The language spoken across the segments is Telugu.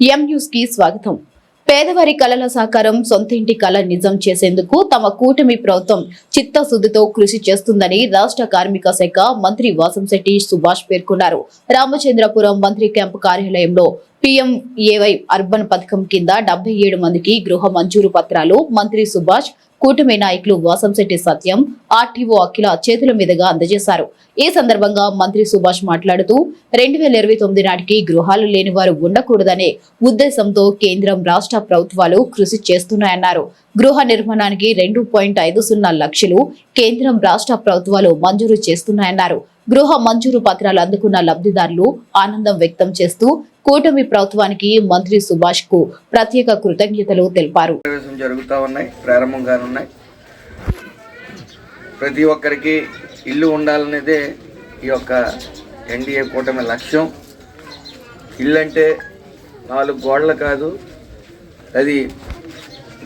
ఎం కి స్వాగతం. పేదవారి కళల సహకారం సొంత ఇంటి కళ నిజం చేసేందుకు తమ కూటమి ప్రభుత్వం చిత్తశుద్ధితో కృషి చేస్తుందని రాష్ట్ర కార్మిక శాఖ మంత్రి వాసంశెట్టి సుభాష్ పేర్కొన్నారు. రామచంద్రపురం మంత్రి క్యాంపు కార్యాలయంలో పిఎంఏవై అర్బన్ పథకం కింద డెబ్బై ఏడు మందికి గృహ మంజూరు పత్రాలు మంత్రి సుభాష్ కూటమి నాయకులు వాసంశెట్టి సత్యం ఆర్టీఓ అఖిల చేతుల మీదుగా అందజేశారు. ఈ సందర్భంగా మంత్రి సుభాష్ మాట్లాడుతూ రెండు వేల ఇరవై తొమ్మిది నాటికి గృహాలు లేని వారు ఉండకూడదనే ఉద్దేశంతో కేంద్రం రాష్ట్ర ప్రభుత్వాలు కృషి చేస్తున్నాయన్నారు. గృహ నిర్మాణానికి రెండు పాయింట్ ఐదు సున్నా లక్షలు కేంద్రం రాష్ట్ర ప్రభుత్వాలు మంజూరు చేస్తున్నాయన్నారు. గృహ మంజూరు పత్రాలు అందుకున్న లబ్ధిదారులు ఆనందం వ్యక్తం చేస్తూ కూటమి ప్రభుత్వానికి మంత్రి సుభాష్కు ప్రత్యేక కృతజ్ఞతలు తెలిపారు. ప్రవేశం జరుగుతూ ఉన్నాయి ప్రారంభం కానున్నాయి ప్రతి ఒక్కరికి ఇల్లు ఉండాలనేదే ఈ యొక్క ఎన్డీఏ కూటమి లక్ష్యం. ఇల్లు అంటే నాలుగు గోడలు కాదు అది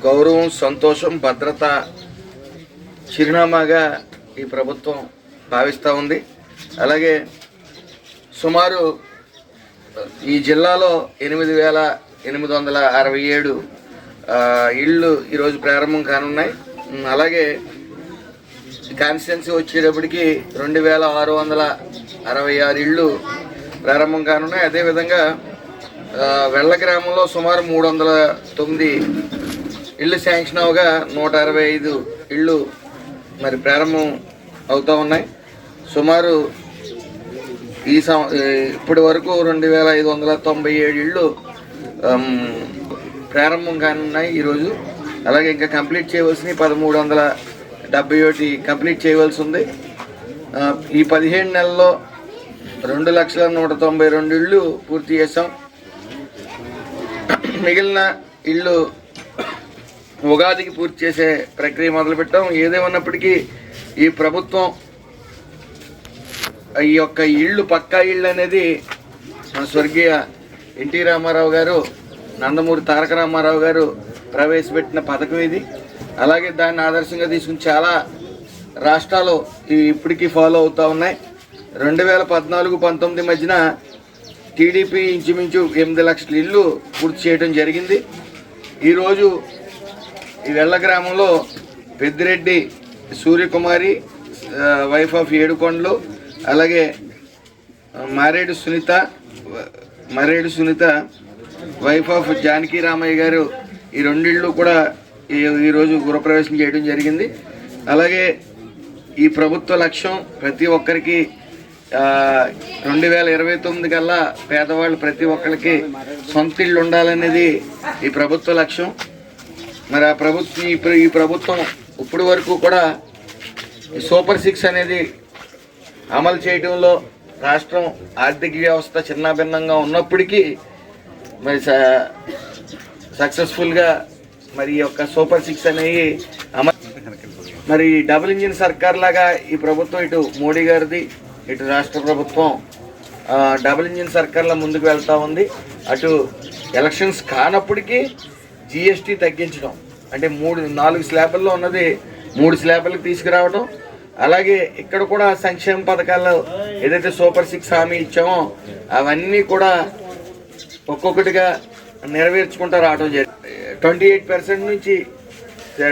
గౌరవం సంతోషం భద్రత చిరునామాగా ఈ ప్రభుత్వం భావిస్తూ ఉంది. అలాగే సుమారు ఈ జిల్లాలో ఎనిమిది వేల ఎనిమిది వందల అరవై ఏడు ఇళ్ళు ఈరోజు ప్రారంభం కానున్నాయి. అలాగే కాన్స్టిట్యున్సీ వచ్చేటప్పటికి రెండు వేల ఆరు వందల అరవై ఆరు ఇళ్ళు ప్రారంభం కానున్నాయి. అదేవిధంగా ఆ, వెళ్ళ గ్రామంలో సుమారు మూడు వందల తొమ్మిది ఇళ్ళు శాంక్షన్ అవగా నూట అరవై ఐదు ఇళ్ళు మరి ప్రారంభం అవుతూ ఉన్నాయి. సుమారు ఈ సం ఇప్పటి వరకు రెండు వేల ఐదు వందల తొంభై ఏడు ఇళ్ళు ప్రారంభం కానున్నాయి ఈరోజు అలాగే ఇంకా కంప్లీట్ చేయవలసినవి పదమూడు వందల డెబ్బై ఒకటి కంప్లీట్ చేయవలసి ఉంది. ఈ పదిహేను నెలల్లో రెండు లక్షల నూట తొంభై రెండు ఇళ్ళు పూర్తి చేసాం మిగిలిన ఇళ్ళు ఉగాదికి పూర్తి చేసే ప్రక్రియ మొదలుపెట్టాం. ఏదేమన్నప్పటికీ ఈ ప్రభుత్వం ఈ యొక్క ఇళ్ళు పక్కా ఇళ్ళు అనేది మన స్వర్గీయ ఎన్టీ రామారావు గారు నందమూరి తారక రామారావు గారు ప్రవేశపెట్టిన పథకం ఇది. అలాగే దాన్ని ఆదర్శంగా తీసుకుని చాలా రాష్ట్రాలు ఇవి ఇప్పటికీ ఫాలో అవుతూ ఉన్నాయి. రెండు వేల పద్నాలుగు పంతొమ్మిది మధ్యన టీడీపీ ఇంచుమించు ఎనిమిది లక్షల ఇల్లు పూర్తి చేయడం జరిగింది. ఈరోజు ఈ వెళ్ళ గ్రామంలో పెద్దిరెడ్డి సూర్యకుమారి వైఫ్ ఆఫ్ ఏడుకొండలు అలాగే మారేడు సునీత మారేడు సునీత వైఫ్ ఆఫ్ జానకి రామయ్య గారు ఈ రెండిళ్ళు కూడా ఈ ఈరోజు గృహప్రవేశం చేయడం జరిగింది. అలాగే ఈ ప్రభుత్వ లక్ష్యం ప్రతి ఒక్కరికి రెండు వేల ఇరవై తొమ్మిది కల్లా పేదవాళ్ళు ప్రతి ఒక్కరికి సొంత ఇళ్ళు ఉండాలనేది ఈ ప్రభుత్వ లక్ష్యం. మరి ఆ ప్రభుత్వం ఈ ప్రభుత్వం ఇప్పటి వరకు కూడా సూపర్ సిక్స్ అనేది అమలు చేయడంలో రాష్ట్రం ఆర్థిక వ్యవస్థ చిన్నాభిన్నంగా ఉన్నప్పటికీ మరి సక్సెస్ఫుల్గా మరి ఈ యొక్క సూపర్ సిక్స్ అనేవి అమలు మరి డబుల్ ఇంజిన్ సర్కార్ లాగా ఈ ప్రభుత్వం ఇటు మోడీ గారిది ఇటు రాష్ట్ర ప్రభుత్వం డబుల్ ఇంజిన్ సర్కార్లో ముందుకు వెళ్తూ ఉంది. అటు ఎలక్షన్స్ కానప్పటికీ జిఎస్టీ తగ్గించడం అంటే మూడు నాలుగు స్లాబుల్లో ఉన్నది మూడు స్లాబులకు తీసుకురావడం అలాగే ఇక్కడ కూడా సంక్షేమ పథకాల్లో ఏదైతే సూపర్ సిక్స్ హామీ ఇచ్చామో అవన్నీ కూడా ఒక్కొక్కటిగా నెరవేర్చుకుంటూ రావడం జరిగింది ట్వంటీ ఎయిట్ పర్సెంట్ నుంచి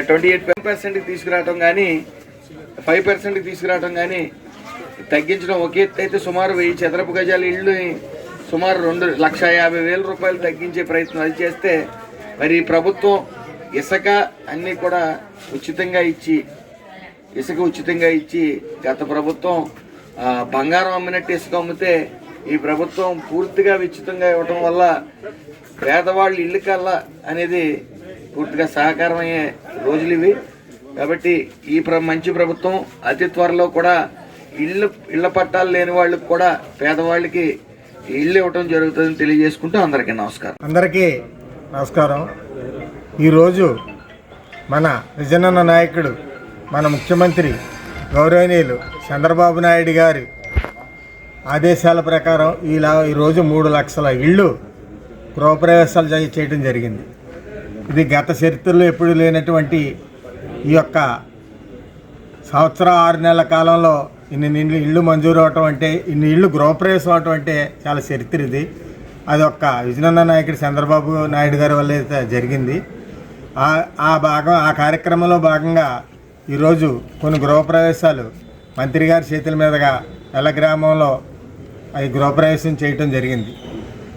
ట్వంటీ ఎయిట్ పర్సెంట్కి తీసుకురావటం కానీ ఫైవ్ పర్సెంట్కి తీసుకురావటం కానీ తగ్గించడం ఒక ఎత్తు అయితే సుమారు వెయ్యి చదరపు గజాల ఇళ్ళు సుమారు రెండు లక్ష యాభై వేల రూపాయలు తగ్గించే ప్రయత్నం అది చేస్తే మరి ప్రభుత్వం ఇసుక అన్నీ కూడా ఉచితంగా ఇచ్చి ఇసుక ఉచితంగా ఇచ్చి గత ప్రభుత్వం బంగారం అమ్మినట్టు ఇసుక అమ్మితే ఈ ప్రభుత్వం పూర్తిగా విచితంగా ఇవ్వటం వల్ల పేదవాళ్ళు ఇల్లు కల్లా అనేది పూర్తిగా సహకారం అయ్యే రోజులు ఇవి. కాబట్టి ఈ ప్ర మంచి ప్రభుత్వం అతి త్వరలో కూడా ఇల్లు ఇళ్ళ పట్టాలు లేని వాళ్ళకి కూడా పేదవాళ్ళకి ఇల్లు ఇవ్వటం జరుగుతుందని తెలియజేసుకుంటూ అందరికీ నమస్కారం. అందరికీ నమస్కారం. ఈరోజు మన విజయనన్న నాయకుడు మన ముఖ్యమంత్రి గౌరవనీయులు చంద్రబాబు నాయుడు గారి ఆదేశాల ప్రకారం ఇలా ఈరోజు మూడు లక్షల ఇళ్ళు గృహప్రవేశాలు జరి- చేయడం జరిగింది. ఇది గత చరిత్రలో ఎప్పుడు లేనటువంటి ఈ యొక్క సంవత్సరం ఆరు నెలల కాలంలో ఇన్ని ఇళ్ళు ఇళ్ళు మంజూరు అవటం అంటే ఇన్ని ఇళ్ళు గృహప్రవేశం అవటం అంటే చాలా చరిత్ర ఇది. అది ఒక్క విజయనంద నాయకుడు చంద్రబాబు నాయుడు గారి వల్ల అయితే జరిగింది. ఆ ఆ భాగం ఆ కార్యక్రమంలో భాగంగా ఈరోజు కొన్ని గృహప్రవేశాలు మంత్రి గారి చేతుల మీదుగా ఎల్ల గ్రామంలో అవి గృహప్రవేశం చేయటం జరిగింది.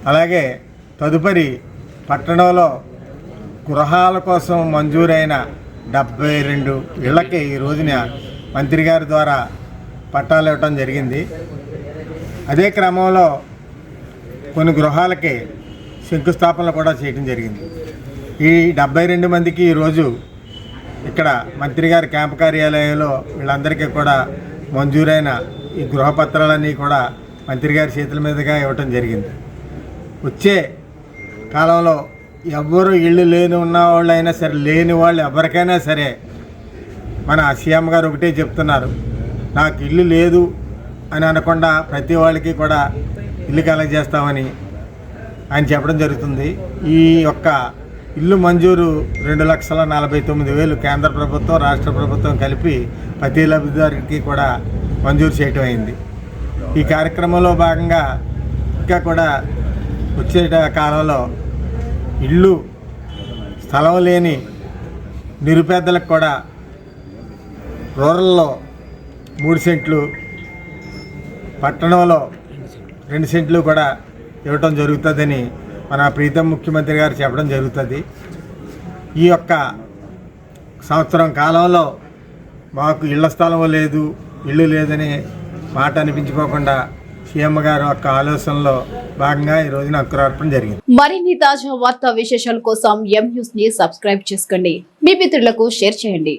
అలాగే తదుపరి పట్టణంలో గృహాల కోసం మంజూరైన డెబ్బై రెండు ఇళ్ళకి ఈ రోజున మంత్రి గారి ద్వారా పట్టాలు ఇవ్వటం జరిగింది. అదే క్రమంలో కొన్ని గృహాలకి శంకుస్థాపనలు కూడా చేయడం జరిగింది. ఈ డెబ్బై రెండు మందికి ఈరోజు ఇక్కడ మంత్రి గారి క్యాంపు కార్యాలయంలో వీళ్ళందరికీ కూడా మంజూరైన ఈ గృహపత్రాలన్నీ కూడా మంత్రి గారి చేతుల మీదుగా ఇవ్వటం జరిగింది. వచ్చే కాలంలో ఎవ్వరు ఇళ్ళు లేని ఉన్న వాళ్ళు అయినా సరే లేని వాళ్ళు ఎవరికైనా సరే మన సీఎం గారు ఒకటే చెప్తున్నారు నాకు ఇల్లు లేదు అని అనకుండా ప్రతి వాళ్ళకి కూడా ఇల్లు కలగజేస్తామని ఆయన చెప్పడం జరుగుతుంది. ఈ యొక్క ఇల్లు మంజూరు రెండు లక్షల నలభై తొమ్మిది వేలు కేంద్ర ప్రభుత్వం రాష్ట్ర ప్రభుత్వం కలిపి ప్రతి లబ్ధిదారుడికి కూడా మంజూరు చేయటం అయింది. ఈ కార్యక్రమంలో భాగంగా ఇంకా కూడా వచ్చే కాలంలో ఇల్లు స్థలం లేని నిరుపేదలకు కూడా రూరల్లో మూడు సెంట్లు పట్టణంలో రెండు సెంట్లు కూడా ఇవ్వటం జరుగుతుందని మన ప్రీతం ముఖ్యమంత్రి గారు చెప్పడం జరుగుతుంది. ఈ యొక్క సంవత్సరం కాలంలో మాకు ఇళ్ళ స్థలం లేదు ఇల్లు లేదని మాట అనిపించుకోకుండా సీఎం గారు యొక్క ఆలోచనలో భాగంగా ఈ రోజున అంకురార్పణ జరిగింది. మరిన్ని తాజా వార్తా విశేషాల కోసం ఎం న్యూస్ని సబ్స్క్రైబ్ చేసుకోండి. మీ మిత్రులకు షేర్ చేయండి.